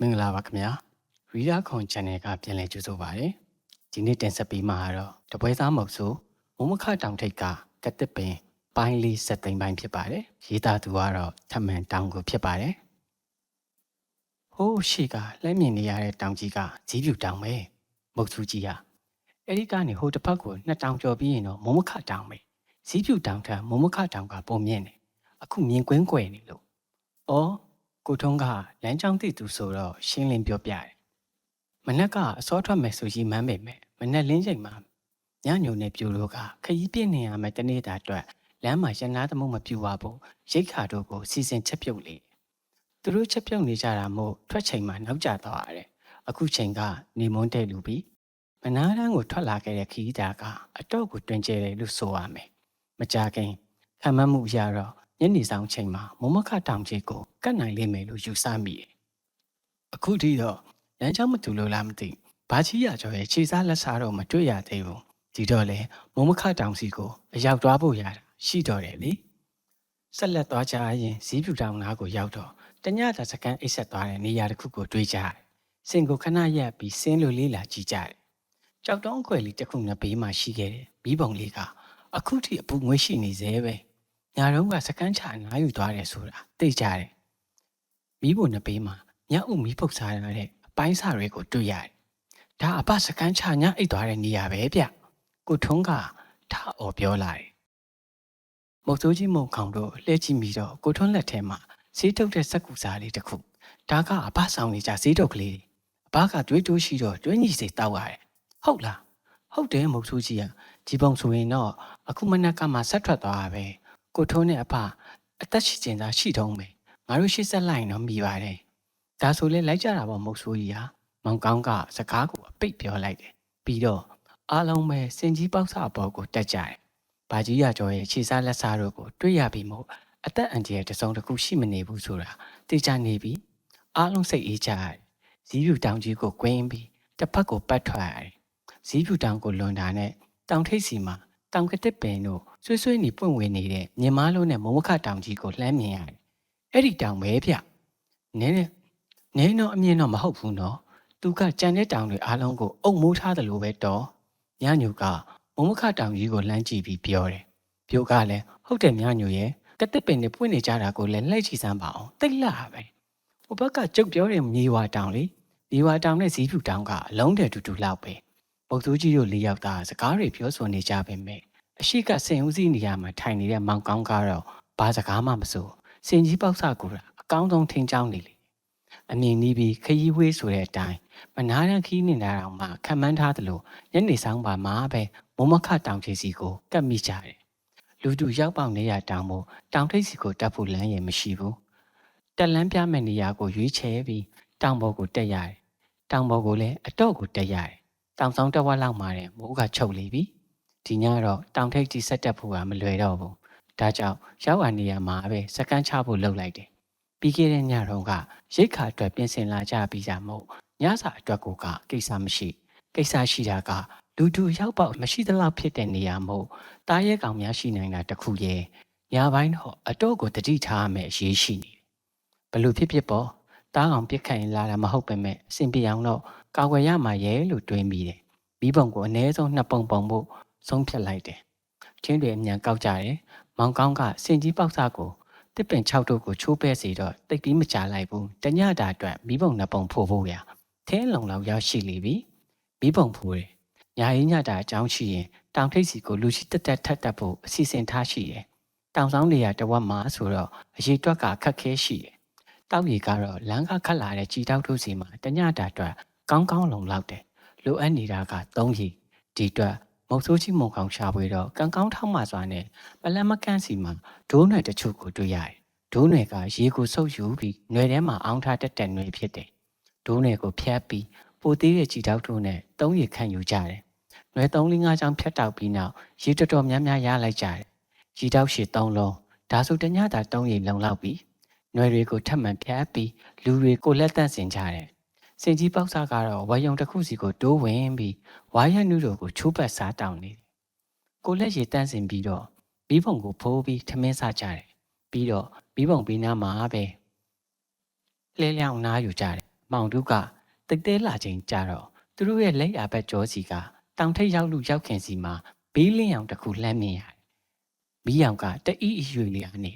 မင်္ဂလာပါခင်ဗျာရီဒါခွန် channel ကပြန်လည်ကြိုဆိုပါရစေဒီနေ့တင်ဆက်ပေးမှာကတော့တပွဲသားမုတ်ဆိုမုံမခတောင်ထိပ်ကကတစ်ပင်ပိုင်းလေးစက်သိမ်းပိုင်းဖြစ်ပါတယ်ရေးသားသူကတော့ထမှန်တောင်ကိုဖြစ်ပါတယ်ဟိုးရှိကလှမ်းမြင်နေရတဲ့တောင်ကြီးကဇီးပြူတောင်ပဲမုတ်စုကြီးကအဲ့ဒီကနေဟိုတစ်ဖက်ကိုနှစ်တောင်ကျော်ပြီးရင်တော့မုံမခတောင်ပဲဇီးပြူတောင်ထက်မုံမခတောင်ကပုံမြင့်တယ်အခုမြင်ကွင်းကွယ်နေလို့ဩ ကိုထုံးကလမ်းကြောင်းသိသူဆိုတော့ရှင်းလင်းပြောပြတယ်။မနက်ကအစောထွက်မယ်ဆိုကြီးမှန်းပေမဲ့မနက်လင်းချိန်မှာညညုံနဲ့ပြူလို့ကခရီးပြည့်နေရမယ်တနေ့တာအတွက်လမ်းမှာရန်နာသမုတ်မပြူပါဘူးရိတ်ခါတို့ကိုစီစဉ်ချက်ပြုတ်လေ။သူတို့ချက်ပြုတ်နေကြတာမို့ထွက်ချိန်မှာနောက်ကျသွားရတယ်။အခုချိန်ကနေမွန်းတဲ့လူပြီးမနာတန်းကိုထွက်လာခဲ့တဲ့ခီးတာကအတော့ကိုတွင်ကျဲတယ်လို့ဆိုရမယ်။မကြခင်ခံမမှုရတော့ ညနေဆောင်ချိန်မှာမမခတောင်ကြီးကိုကတ်နိုင်လိမ့်မယ်လို့ယူဆမိတယ်။အခုထိတော့လမ်းကြောင်းမတူလို့လားမသိ။ဘာချီရကျော်ရဲ့ခြေစားလက်စားတော့မတွေ့ရသေးဘူး။ဒီတော့လေမမခတောင်စီကိုအရောက်သွားဖို့ရတာရှိတော့တယ်လေ။ဆက်လက်သွားကြရင်ဇီးပြူတောင်နားကိုရောက်တော့တညတာစကန်အိတ်ဆက်သွားတဲ့နေရာတစ်ခုကိုတွေ့ကြတယ်။စင်ကိုခဏရက်ပြီးစင်းလိုလေးလာကြည့်ကြတယ်။ကြောက်တုံးအခွဲလေးတစ်ခုနဲ့ဘေးမှာရှိခဲ့တယ်။ဘီးပုံလေးကအခုထိအပူငွေ့ရှိနေသေးပဲ။ ညာတော့ကစကန်းချအနားယူသွားတယ်ဆိုတာသိကြတယ်။မိဖို့နှစ်ပေးမှာညအုပ်မီးဖုတ်စားရတဲ့အပိုင်းစာတွေကိုတွေ့ရတယ်။ဒါအပစကန်းချညအိတ်သွားတဲ့နေရာပဲဗျ။ကိုထုံးကထားအော်ပြောလာတယ်။မုတ်ဆိုးကြီးမုံခေါင်တို့လှည့်ကြည့်ပြီးတော့ကိုထွန်းလက်ထဲမှာဈေးထုတ်တဲ့စက်ကူစားလေးတစ်ခုဒါကအပဆောင်နေကြဈေးထုတ်ကလေးတွေအပကတွေးတိုးရှိတော့တွင်းကြီးစိတ်တောက်ရတယ်။ဟုတ်လား။ဟုတ်တယ်မုတ်ဆိုးကြီးကကြီးပုံဆိုရင်တော့အခုမနက်ကမှဆက်ထွက်သွားတာပဲ။ ကိုထုံးနဲ့အဖအသက်ရှိကျင်သာရှိတုံးပဲငါတို့ရှေ့ဆက်လိုက်ရင်တော့မိပါတယ်ဒါဆိုလဲလိုက်ကြတာပေါ့မဟုတ်ဆိုးကြီးဟာမောင်ကောင်းကစကားကိုအပိတ်ပြောလိုက်တယ်ပြီးတော့အားလုံးပဲစင်ကြီးပေါက်စအပေါ်ကိုတက်ကြတယ်ဘာကြီးရကျော်ရဲ့ခြေစားလက်စားတို့ကိုတွေ့ရပြီးမို့အသက်အန္တရာယ်တစ်စုံတစ်ခုရှိမနေဘူးဆိုတာသိကြနေပြီအားလုံးစိတ်အေးကြရတယ်ဇီးဖြူတောင်ကြီးကိုကွင်းပြီးတစ်ဖက်ကိုပတ်ထွက်ရတယ်ဇီးဖြူတောင်ကိုလွန်တာနဲ့တောင်ထိပ်စီမှာတောင်ကတစ်ပင်တို့ ဆွေးဆွေးနေပွင့်ဝင်နေတဲ့မြင်မားလို့နဲ့မုံမခတောင်ကြီးကိုလှမ်းမြင်ရတယ်။အဲ့ဒီတောင်ပဲဗျ။နင်းနဲ့နင်းတော့အမြင်တော့မဟုတ်ဘူးနော်။သူကကြံတဲ့တောင်တွေအားလုံးကိုအုပ်မိုးထားတယ်လို့ပဲတော့။ညညူကမုံမခတောင်ကြီးကိုလှမ်းကြည့်ပြီးပြောတယ်။ပြိုကလည်းဟုတ်တယ်ညညူရဲ့ကတစ်ပင်တွေပွင့်နေကြတာကိုလည်းလှည့်ချီစမ်းပါအောင်။တိတ်လာပဲ။ဟိုဘက်ကကြုတ်ပြောတဲ့မြေဝါတောင်လေ။မြေဝါတောင်နဲ့ဇီးဖြူတောင်ကအလုံးတယ်တူတူလောက်ပဲ။ပုတ်သူကြီးတို့လေးယောက်သားစကားတွေပြောဆိုနေကြပေမဲ့ အရှိကစင်ဦးစီးနေရမှာထိုင်နေတဲ့မောင်ကောင်းကတော့ဘာစကားမှမဆိုစင်ကြီးပေါက်စကူတာအကောင်းဆုံးထင်းချောင်းနေလေအမြင်နီးပြီးခရီးဝေးဆိုတဲ့အတိုင်းမနာရန်ခီးနေတာတော့မှခံမှန်းထားသလိုညနေဆောင်ပါမှာပဲမမခတောင်ချီစီကိုကတ်မိကြတယ်လူတူရောက်ပေါက်နေရတောင်မို့တောင်ထိပ်စီကိုတက်ဖို့လမ်းရမရှိဘူးတက်လန်းပြမဲ့နေရာကိုရွေးချယ်ပြီးတောင်ပေါ်ကိုတက်ရတယ်တောင်ပေါ်ကိုလည်းအတော့ကိုတက်ရတယ်တောင်ဆောင်တက်ဝက်လောက်မှတဲ့မိုးကချုပ်လေပြီ ဒီညတော့တောင်ထိပ်ကြီးဆက်တက်ဖို့ကမလွယ်တော့ဘူး။ဒါကြောင့်ရောက်လာနေရမှာပဲစကန်ချဖို့လှုပ်လိုက်တယ်။ပြီးခဲ့တဲ့ညတော့ကရိတ်ခါအတွက်ပြင်ဆင်လာကြပြီးကြမို့ညစာအတွက်ကိုကကိစ္စမရှိ။ကိစ္စရှိတာကလူတူရောက်ပေါက်မရှိသလောက်ဖြစ်တဲ့နေရာမို့တားရဲကောင်များရှိနိုင်တာတခုရဲ့။ညပိုင်းတော့အတော့ကိုတတိထားရမယ်အရေးရှိနေတယ်။ဘလို့ဖြစ်ဖြစ်ပေါ့တားအောင်ပြစ်ခတ်ရင်လာတာမဟုတ်ပဲမဲ့အဆင်ပြေအောင်တော့ကာကွယ်ရမှာရဲ့လို့တွေးမိတယ်။မိဘုံကိုအ ਨੇ ဆုံးနှစ်ပုံပုံဖို့ ဆုံးဖြတ်လိုက်တယ်။ချင်းတွေအမြန်ကောက်ကြတယ်။မောင်ကောင်းကစင်ကြီးပေါက်စားကိုတစ်ပင်6တို့ကိုချိုးပဲစီတော့တိတ်ပြီးမကြလိုက်ဘူး။တညတာအတွက်မိဘုံနှစ်ပုံဖို့ဖို့ရ။ထင်းလုံလောက်ရောက်ရှိလေပြီ။မိဘုံဖို့တယ်။ညာရင်ညတာအကြောင်းရှိရင်တောင်ထိပ်စီကိုလူရှိတက်တက်ထက်တက်ဖို့အစီအစဉ်ထားရှိတယ်။တောင်ဆောင်နေရတဝက်မှာဆိုတော့အရေးတွက်ကခက်ခဲရှိတယ်။တောက်ရီကတော့လမ်းကခတ်လာတဲ့ကြီးတောက်တို့စီမှာတညတာအတွက်ကောင်းကောင်းလုံလောက်တယ်။လိုအပ်နေတာက3ရီဒီအတွက် မုတ်ဆိုးကြီးမုံကောင်ရှာပွေတော့ကံကောင်းထောက်မှစွာနဲ့ပလက်မကန့်စီမှာဒိုးနယ်တချို့ကိုတွေ့ရတယ်။ဒိုးနယ်ကရေကိုဆုပ်ယူပြီးနှွယ်ထဲမှာအောင်းထားတက်တက်နှွယ်ဖြစ်တယ်။ဒိုးနယ်ကိုဖျက်ပြီးပိုသေးတဲ့ကြည်တောက်တို့နဲ့သုံးရခန့်ယူကြတယ်။နှွယ်၃၄၅ချောင်းဖျက်တောက်ပြီးနောက်ရေတော်တော်များများရလိုက်ကြတယ်။ကြည်တောက်ရှည်၃လုံးဒါဆိုတညတာ၃ရေလုံလောက်ပြီ။နှွယ်တွေကိုထပ်မံဖျက်ပြီးလူတွေကိုလက်တန့်စင်ကြတယ် စင်ကြီးပေါက်စားကတော့ဝါယုံတစ်ခုစီကိုတိုးဝင်ပြီးဝါရနုတို့ကိုချိုးပတ်စားတောင်းနေတယ်။ကိုလက်ရည်တန်းစင်ပြီးတော့ဘီးပုံကိုဖိုးပြီးထမင်းစားကြတယ်။ပြီးတော့ဘီးပုံပြီးနားမှာပဲလှဲလျောင်းနားယူကြတယ်မောင်တို့ကတိတ်တဲလာချိန်ကြတော့သူတို့ရဲ့လက်ရဘက်ကြောစီကတောင်ထိပ်ရောက်လူရောက်ခင်စီမှာဘေးလင်းအောင်တစ်ခုလှမ်းမြင်ရတယ်။မီးရောင်ကတအီးအရွေလေးအနေ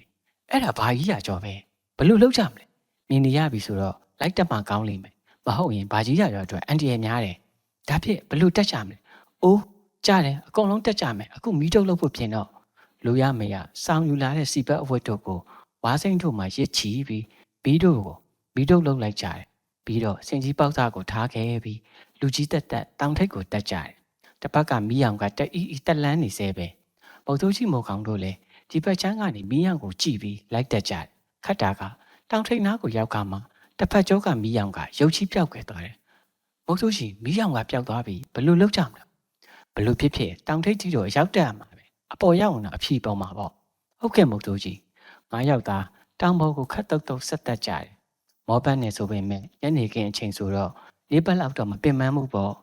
အဲ့ဒါဘာကြီးရကြောပဲဘလို့လောက်ကြမလဲမြင်နေရပြီဆိုတော့လိုက်တက်မှကောင်းလိမ့်မယ် မဟုတ်ရင်ဘာကြီးရကြောအတွက်အန်တီရများတယ်ဒါဖြစ်ဘလို့တက်ကြမလဲအိုးကြားတယ်အကုန်လုံးတက်ကြမယ်အခုမီးတုပ်လုပ်ဖို့ပြင်တော့လူရမေရစောင်းယူလာတဲ့စီဘက်အဝတ်တို့ကိုဝါစိမ့်တို့မှရစ်ချီပြီးဘီတို့ကိုမီးတုပ်လုပ်လိုက်ကြတယ်ပြီးတော့စင်ကြီးပေါက်သားကိုထားခဲ့ပြီးလူကြီးတက်တက်တောင်ထိပ်ကိုတက်ကြတယ်တစ်ပတ်ကမီးရောင်ကတအီအီတက်လန်းနေသေးပဲပုတ်သူကြီးမော်ကောင်တို့လည်းဒီဘက်ချမ်းကနေမီးရောင်ကိုကြည့်ပြီးလိုက်တက်ကြတယ်ခတ်တာကတောင်ထိပ်နားကိုရောက်ကမှ တစ်ဖက်ကျောကမီးရောင်ကရုပ်ချီပြောက်ခဲ့သွားတယ်မုတ်ဆိုးရှင်မီးရောင်ကပျောက်သွားပြီးဘလို့လောက်ကြမလဲဘလို့ဖြစ်ဖြစ်တောင်ထိပ်ကြီးတော့ရောက်တက်ရမှာပဲအပေါ်ရောက်အောင်တော့အဖြီပေါ်မှာပေါ့ဟုတ်ကဲ့မုတ်ဆိုးကြီးငါရောက်သားတောင်ပေါ်ကိုခတ်တုတ်တုတ်ဆက်တက်ကြတယ်မောပန်းနေဆိုပေမဲ့ညနေခင်းအချိန်ဆိုတော့လေးပတ်လောက်တော့မပင်ပန်းမှုပေါ့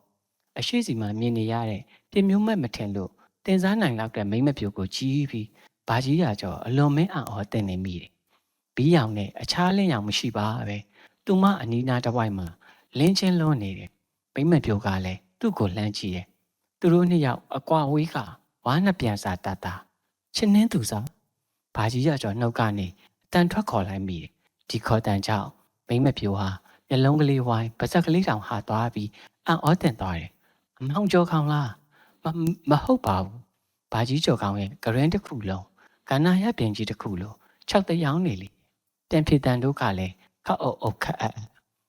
အရှိစီမှာမြင်နေရတဲ့ပြမျိုးမဲ့မထင်လို့တင်စားနိုင်လောက်တဲ့မိမ့်မပြိုကိုကြီးပြီးဘာကြီးရကြောအလွန်မင်းအံ့ဩတင်နေမိတယ်ဘီးရောင်နဲ့အခြားလင်းရောင်မရှိပါပဲ သူမအနီးနားတစ်ဝိုက်မှာလင်းချင်းလွန်းနေတယ်မိမ့်မပြိုကလည်းသူ့ကိုလှမ်းကြည့်တယ်သူတို့နှစ်ယောက်အကွာဝေးကဝါနှစ်ပြန်စာတတာချင်းနှင်းသူစားဘာကြီးရကြောနှုတ်ကနေအတန်ထွက်ခေါ်လိုက်မိတယ်ဒီခေါ်တန်ကြောင့်မိမ့်မပြိုဟာမျက်လုံးကလေးဝိုင်းပါးစပ်ကလေးတောင်ဟာသွားပြီးအံ့ဩတင်သွားတယ်အမောင်ကျော်ခေါင်လားမမဟုတ်ပါဘူးဘာကြီးကျော်ခေါင်ရဲ့ဂရင်းတစ်ခုလုံးကန္နာရပြင်ကြီးတစ်ခုလုံး၆တယောင်းနေလေတန်ဖြစ်တန်တို့ကလည်း ခတ်အုပ်အုပ်ခတ်အပ်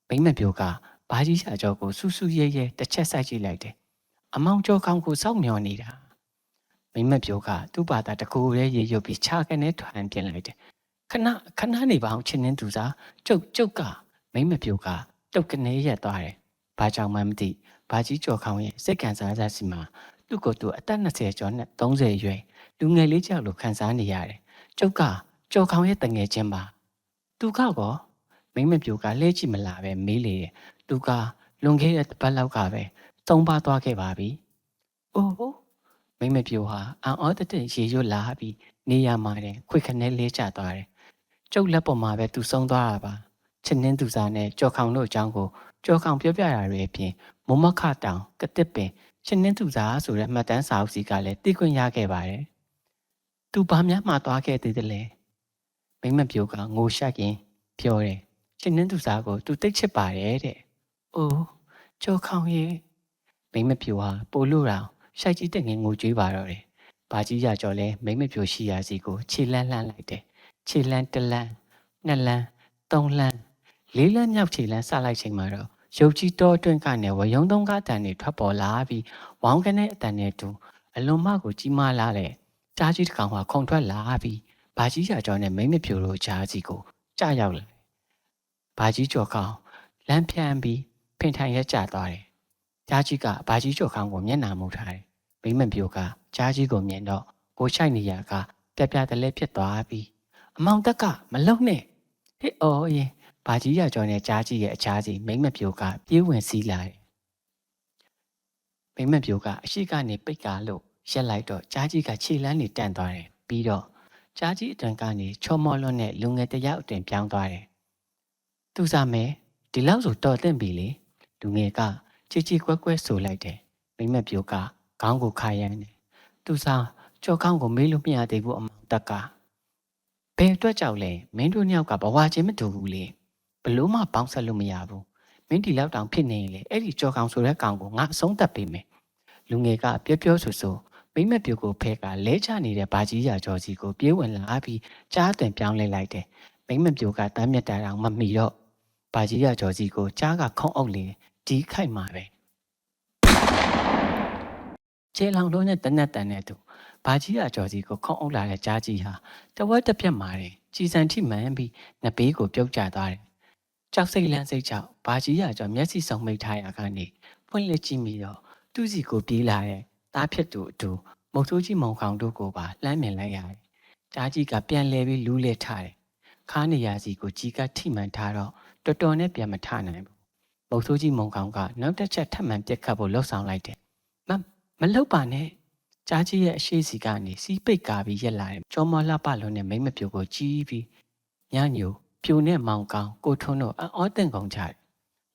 မိမ့်မပြိုကဘာကြီးရှာကျော်ကိုဆူဆူရဲရဲတစ်ချက်ဆိုင်ကြည့်လိုက်တယ်အမောင်ကျော်ခေါင်ကိုစောက်မျောနေတာမိမ့်မပြိုကသူ့ဘာသာတကူရဲရေရုပ်ပြီးခြာကနေထွန်ပြင်လိုက်တယ်ခဏခဏနေပါအောင်ချင်းနှင်းသူစားကျုပ်ကျုပ်ကမိမ့်မပြိုကတုတ်ကနေရက်သွားတယ်ဘာကြောင့်မှမသိဘာကြီးကျော်ခေါင်ရဲ့စိတ်ကန်စားစားစီမှာသူ့ကိုယ်သူအသက်20ကျော်နဲ့30ရွယ်လူငယ်လေးကြောက်လို့ခံစားနေရတယ်။ကျုပ်ကကြော်ခေါင်ရဲ့တငယ်ချင်းပါ။သူကကော မိမပြိုကလဲကြည့်မလာပဲမေးလေတယ်။သူကလွန်ခဲ့တဲ့တစ်ပတ်လောက်ကပဲသုံးပါသွားခဲ့ပါပြီ။အိုးမိမပြိုဟာအံ့ဩတတဲ့ရေရွတ်လာပြီးနေရမှာတယ်ခွေခနဲလေးကျသွားတယ်။ကျုပ်လက်ပေါ်မှာပဲသူဆုံးသွားတာပါ။ချစ်နှင်းသူစားနဲ့ကြော်ခေါင်တို့အကြောင်းကိုကြော်ခေါင်ပြောပြတာတွေအပြင်မမခတောင်ကတစ်ပင်ရှင်နှင်းသူစားဆိုတဲ့မှတ်တမ်းစာအုပ်စီကလည်းသိခွင့်ရခဲ့ပါတယ်။သူဘာများမှသွားခဲ့သေးတယ်လဲ။မိမပြိုကငိုရှက်ရင်ပြောတယ်။ ရှင်နှင်းသူစားကိုသူတိတ်ချစ်ပါတယ်တဲ့။အိုးကြောခေါင်ရဲ့မိမပြိုဟာပိုလို့တောင်ရှိုက်ကြီးတက်ငင်ငိုကြွေးပါတော့တယ်။ဘာကြီးရကြော်လဲမိမပြိုရှိရာစီကိုခြေလန်းလှမ်းလိုက်တယ်။ခြေလန်းတစ်လန်းနှစ်လန်းသုံးလန်းလေးလန်းမြောက်ခြေလန်းစလိုက်ချိန်မှာတော့ရုပ်ကြီးတောအတွင်းကနေဝယုံသုံးကားတန်တွေထွက်ပေါ်လာပြီးဝေါင်းကနေအတန်နဲ့တူအလွန်မကိုကြီးမားလာတဲ့ကြားကြီးတစ်ကောင်ကခုန်ထွက်လာပြီးဘာကြီးရကျော်နဲ့မိမ့်မပြိုတို့ကြားစီကိုကြာရောက်လာ။ ဘာကြီးကျော်ကောင်လမ်းဖြန်းပြီးဖင်ထိုင်ရက်ကျသွားတယ်။ကြားကြီးကဘာကြီးကျော်ကောင်ကိုမျက်နှာမူထားတယ်။မိမ့်မပြိုကကြားကြီးကိုမြင်တော့ကိုချိုက်နေရကပြပြတလဲဖြစ်သွားပြီးအမောင်တက်ကမလုံနဲ့ဟေ့အော်ရင်ဘာကြီးရကျော်နဲ့ကြားကြီးရဲ့အခြားစီမိမ့်မပြိုကပြေးဝင်စီးလာတယ်။မိမ့်မပြိုကအရှိကနေပိတ်ကားလို့ရက်လိုက်တော့ကြားကြီးကခြေလန်းနေတန့်သွားတယ်။ပြီးတော့ကြားကြီးအတွင်ကနေချောမောလွန်းနဲ့လူငယ်တယောက်အတွင်ပြောင်းသွားတယ်။ သူစားမယ်ဒီလောက်ဆိုတော်တဲ့ပြီလေ။လူငယ်ကချီချီကွဲကွဲဆိုလိုက်တယ်။မိမ့်မပြိုကခေါင်းကိုခါရမ်းတယ်။သူစားကြော်ခေါင်းကိုမေးလို့မရသေးဘူးအမောင်တက်ကဘယ်အတွက်ကြောက်လဲမင်းတို့ညောက်ကဘဝချင်းမတူဘူးလေဘလို့မှပေါင်းဆက်လို့မရဘူးမင်းဒီလောက်တောင်ဖြစ်နေရင်လေအဲ့ဒီကြော်ကောင်ဆိုတဲ့ကောင်ကိုငါအဆုံးသတ်ပေးမယ်လူငယ်ကပြောပြောဆိုဆိုမိမပြူကိုဖဲကလဲချနေတဲ့ဘာကြီးရာကြော်စီကိုပြေးဝင်လာပြီးကြားသွင်ပြောင်းလဲလိုက်တယ်မိမပြူကတမ်းမြတ်တာတောင်မမီတော့ ဘာကြီးရာကြော်စီကိုကြားကခုံအုပ်လေဒီခိုက်မှာပဲကျေလောင်လုံးနဲ့တနက်တန်နဲ့သူဘာကြီးရာကြော်စီကိုခုံအုပ်လာတဲ့ကြားကြီးဟာတဝက်တစ်ပြက်မာတယ်ကြည်စံထိမှန်ပြီးနှစ်ဘေးကိုပြုတ်ကျသွားတယ်ကြောက်စိတ်လန့်စိတ်ကြောင့်ဘာကြီးရကြောင့်မျက်စိစုံမိတ်ထားရကနေဖွင့်လက်ကြည့်ပြီးတော့သူ့စီကိုပြေးလာတဲ့သားဖြစ်သူအတူမုတ်ဆိုးကြီးမောင်ခေါင်တို့ကိုပါလှမ်းမြင်လိုက်ရတယ်။ကြားကြီးကပြန်လဲပြီးလူးလဲထားတယ်။ခါနေရစီကိုကြီးကထိမှန်ထားတော့ တော်တော်နဲ့ပြန်မထနိုင်ဘူး။မုတ်ဆိုးကြီးမောင်ခေါင်ကနောက်တစ်ချက်ထပ်မံပြက်ခတ်ဖို့လှုပ်ဆောင်လိုက်တယ်။မမလှုပ်ပါနဲ့။ကြားကြီးရဲ့အရှိစီကနေစီးပိတ်ကာပြီးရက်လာတယ်။ကျော်မလှပလုံးနဲ့မိမပြိုကိုကြီးပြီးညညိုပြိုနဲ့မောင်ကောင်ကိုထွန်းတို့အော်တင်ကုန်ကြတယ်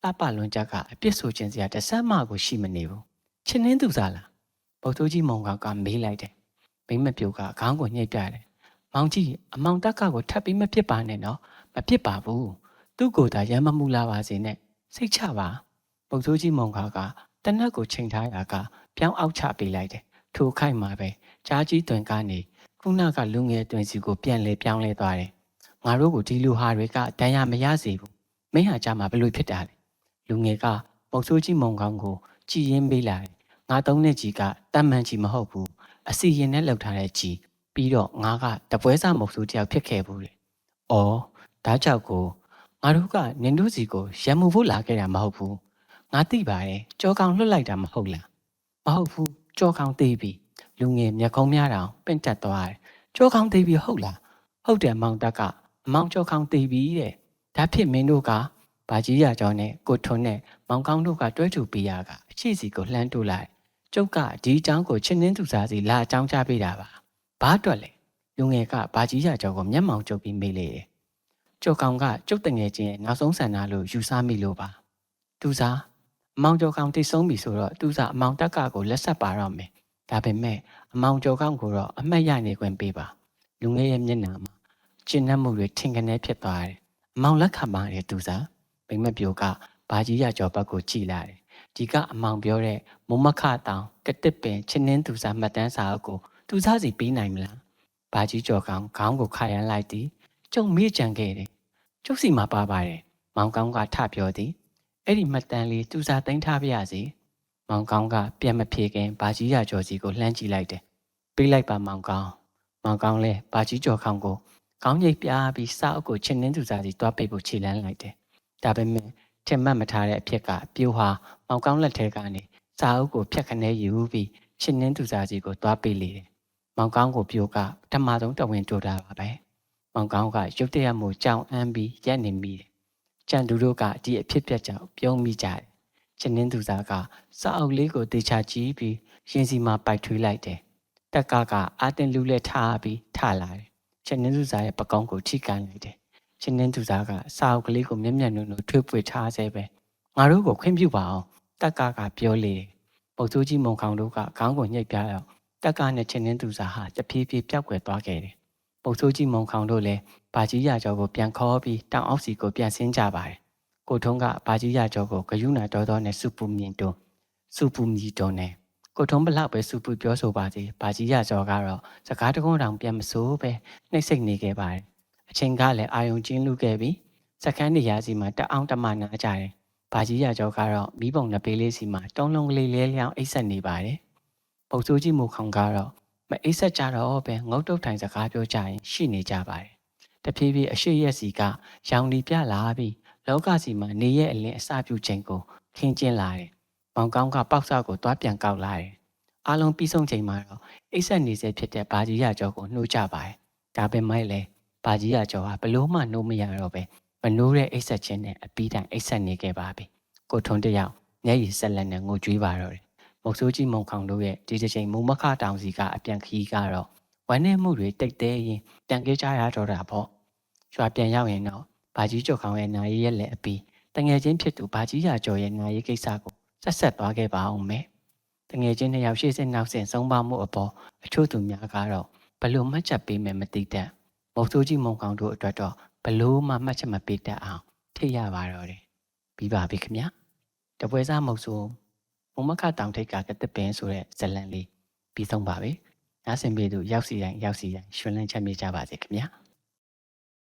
လှပလွန်ချက်ကအပြစ်ဆိုခြင်းစရာတစ်ဆက်မှကိုရှိမနေဘူးချင်းနှင်းသူစားလားပုတ်ဆိုးကြီးမုံကောင်ကမေးလိုက်တယ်မိမပြိုကခေါင်းကိုညှိပြတယ်မောင်ကြီးအမောင်တက်ကကိုထပ်ပြီးမဖြစ်ပါနဲ့နော်မဖြစ်ပါဘူး သူ့ကိုယ်သာရမ်းမမှုလာပါစေနဲ့စိတ်ချပါပုတ်ဆိုးကြီးမုံကောင်ကတနက်ကိုချိန်ထားရာကပြောင်းအောက်ချပေးလိုက်တယ်ထိုခိုက်မှာပဲကြားကြီးတွင်ကနေခုနကလူငယ်တွင်စီကိုပြန်လဲပြောင်းလဲသွားတယ်ငါတို့ကိုဒီလူဟာတွေကတန်ရမရစေဘူးမင်းဟာကြမှာဘလို့ဖြစ်တာလဲလူငယ်ကပုတ်ဆိုးကြီးမုံကောင်ကိုကြည်ရင်ပေးလာတယ်ငါသုံးတဲ့ကြီးကတတ်မှန်ကြီးမဟုတ်ဘူးအစီရင်နဲ့လှုပ်ထားတဲ့ကြီးပြီးတော့ငါကတပွဲစားမုတ်ဆိုးတယောက်ဖြစ်ခဲ့ဘူးလေ။အော်ဒါကြောင့်ကို ငါတို့ကနင်တို့စီကိုရံမှုဖို့လာခဲ့တာမဟုတ်ဘူး။ငါသိပါတယ်ကြောကောင်လွတ်လိုက်တာမဟုတ်လား။မဟုတ်ဘူးကြောကောင်သိပြီ။လူငယ်မျက်ခုံးများတောင်ပင့်တက်သွားတယ်။ကြောကောင်သိပြီဟုတ်လား။ဟုတ်တယ်မောင်တက်ကအမောင်ကြောကောင်သိပြီတဲ့။ဒါဖြစ်မင်းတို့ကဘာကြီးရကြောင်းနဲ့ကိုထွန်းနဲ့မောင်ကောင်းတို့ကတွဲထူပေးရကအချစ်စီကိုလှမ်းတိုးလိုက်ကျုပ်ကဒီအကြောင်းကိုချင်းနှင်းသူစားစီလာအကြောင်းချပေးတာပါဘာအတွက်လဲလူငယ်ကဘာကြီးရကြောင်းကိုမျက်မှောင်ကျုပ်ပြီးမေးလေတယ် ကျုပ်ကောင်ကကျုပ်တငယ်ချင်းရဲ့နောက်ဆုံးဆန္ဒလို့ယူဆမိလို့ပါသူစားအမောင်ကျော်ကောင်တိတ်ဆုံးပြီဆိုတော့သူစားအမောင်တက်ကကိုလက်ဆက်ပါတော့မယ်ဒါပေမဲ့အမောင်ကျော်ကောင်ကိုတော့အမှတ်ရနေခွင့်ပေးပါလူငယ်ရဲ့မျက်နှာမှာကျဉ်နှက်မှုတွေထင်ကနေဖြစ်သွားတယ်အမောင်လက်ခံပါတယ်သူစားမိမပြိုကဘာကြီးရကျော်ဘက်ကိုကြည်လာတယ်ဒီကအမောင်ပြောတဲ့မုံမခတောင်ကတစ်ပင်ချင်းနှင်းသူစားမှတ်တမ်းစာအုပ်ကိုသူစားစီပေးနိုင်မလားဘာကြီးကျော်ကောင်ခေါင်းကိုခါရမ်းလိုက်သည် ကျုံမေ့ကြံခဲ့တယ်ကျုပ်စီမှာပါပါတယ်မောင်ကောင်းကထပြောသည်အဲ့ဒီမှတ်တမ်းလေးသူစားသိမ်းထားပြရစီမောင်ကောင်းကပြန်မဖြေခင်ဘာကြီးရကျော်စီကိုလှမ်းကြည့်လိုက်တယ်ပေးလိုက်ပါမောင်ကောင်းမောင်ကောင်းလည်းဘာကြီးကျော်ခေါင်းကိုကောင်းရိပ်ပြားပြီးစာအုပ်ကိုချင်းနှင်းသူစားစီတွားပိတ်ဖို့ခြေလန်းလိုက်တယ်ဒါပေမဲ့ထင်မှတ်မထားတဲ့အဖြစ်ကပြိုးဟာမောင်ကောင်းလက်ထဲကနေစာအုပ်ကိုဖြတ်ခနဲယူပြီးရှင်းနှင်းသူစားစီကိုသွားပေးလေတယ်။မောင်ကောင်းကိုပြိုးကပထမဆုံးတဝင်တိုးတာပါပဲ။ မောင်ကောင်းကရုတ်တရက်မှုကြောင်အမ်းပြီးရက်နေမိတယ်။ကြံသူတို့ကဒီအဖြစ်ပြက်ကြောင်ပြုံးမိကြတယ်။ရှင်းနှင်းသူစားကစာအုပ်လေးကိုတေချာကြည့်ပြီးရင်စီမှာပိုက်ထွေးလိုက်တယ်။တက်ကကအာတင်လူလက်ထားပြီးထလာတယ်။ရှင်းနှင်းသူစားရဲ့ပကောင်းကိုထိကန်လိုက်တယ်။ရှင်းနှင်းသူစားကစာအုပ်ကလေးကိုမျက်မျက်နှုံနှုံထွေးပွေထားဆဲပဲ။ငါတို့ကိုခွင့်ပြုပါအောင်တက်ကကပြောလေပုတ်ဆိုးကြီးမုံခေါင်တို့ကခေါင်းကိုညှိပ်ပြတော့တက်ကနဲ့ချင်းနှင်းသူစာဟာတဖြည်းဖြည်းပျောက်ကွယ်သွားခဲ့တယ် ပုတ်ဆိုးကြီးမုံခေါင်တို့လည်းဘာကြီးရကျော်ကိုပြန်ခေါ်ပြီးတောင်အောက်စီကိုပြန်ဆင်းကြပါတယ်ကိုထုံးကဘာကြီးရကျော်ကိုဂယုဏတော်တော်နဲ့စုပူမြင်တွန်းစုပူမြည်တွန်းနဲ့ကိုထုံးဘလောက်ပဲစုပူပြောဆိုပါစေဘာကြီးရကျော်ကတော့စကားတကုန်းတောင်ပြန်မစိုးပဲနှိမ့်စိတ်နေခဲ့ပါတယ်အချိန်ကလည်းအာယုံကျင်းလူခဲ့ပြီးစကန်းနေရာစီမှာတအောင်တမနာကြတယ်ဘာကြီးရကျော်ကတော့မိဘုံနှစ်ပေးလေးစီမှာတုံးလုံးကလေးလဲလျောင်းအိတ်ဆက်နေပါတယ်။ပုတ်ဆိုးကြီးမူခေါင်ကတော့ မအိတ်ဆက်ကြတော့ပဲငုတ်တုတ်ထိုင်စကားပြောကြရင်ရှိနေကြပါတယ်။တဖြည်းဖြည်းအရှိရက်စီကရောင်လီပြလာပြီးလောကစီမှာနေရဲ့အလင်းအစပြုချိန်ကိုခင်းကျင်းလာတယ်။ပေါင်ကောင်းကပေါက်ဆောက်ကိုသွားပြန်ကောက်လာတယ်။အားလုံးပြီးဆုံးချိန်မှာတော့အိတ်ဆက်နေစေဖြစ်တဲ့ဘာကြီးရကျော်ကိုနှိုးကြပါတယ်။ဒါပေမဲ့လည်းဘာကြီးရကျော်ဟာဘလို့မှနှိုးမရတော့ပဲမနိုးတဲ့အိတ်ဆက်ခြင်းနဲ့အပီးတိုင်အိတ်ဆက်နေခဲ့ပါပြီကိုထုံတယောက်မျက်ရည်ဆက်လက်နဲ့ငိုကြွေးပါတော့တယ် မုတ်ဆိုးကြီးမုံခေါင်တို့ရဲ့ဒီတစ်ချိန်မုံမခတောင်စီကအပြန်ခီးကတော့ဝမ်းနဲ့မှုတွေတိတ်သေးရင်ပြန်ကြကြရတော့တာပေါ့ရွာပြန်ရောက်ရင်တော့ဘာကြီးကျော်ခေါင်ရဲ့နာရီရဲ့လက်အပီးတငယ်ချင်းဖြစ်သူဘာကြီးရကျော်ရဲ့နာရီကိစ္စကိုဆက်ဆက်သွားခဲ့ပါအောင်မယ်တငယ်ချင်းနှစ်ယောက်ရှေ့စစ်နောက်ဆင်ဆုံးပါမှုအပေါ်အချို့သူများကတော့ဘလို့မှတ်ချက်ပေးမယ်မသိတတ်မုတ်ဆိုးကြီးမုံကောင်တို့အတွက်တော့ဘလို့မှမှတ်ချက်မပေးတတ်အောင်ထိရပါတော့တယ်ပြီးပါပြီခင်ဗျာတပွဲစားမုတ်ဆိုး မုံမခတောင်ထိတ်ကကတပင်ဆိုတဲ့ဇလန်လေးပြီးဆုံးပါပြီနားဆင်ပေးသူရောက်စီတိုင်းရောက်စီတိုင်းရှင်လန်းချမ်းမြေ့ကြပါစေခင်ဗျာ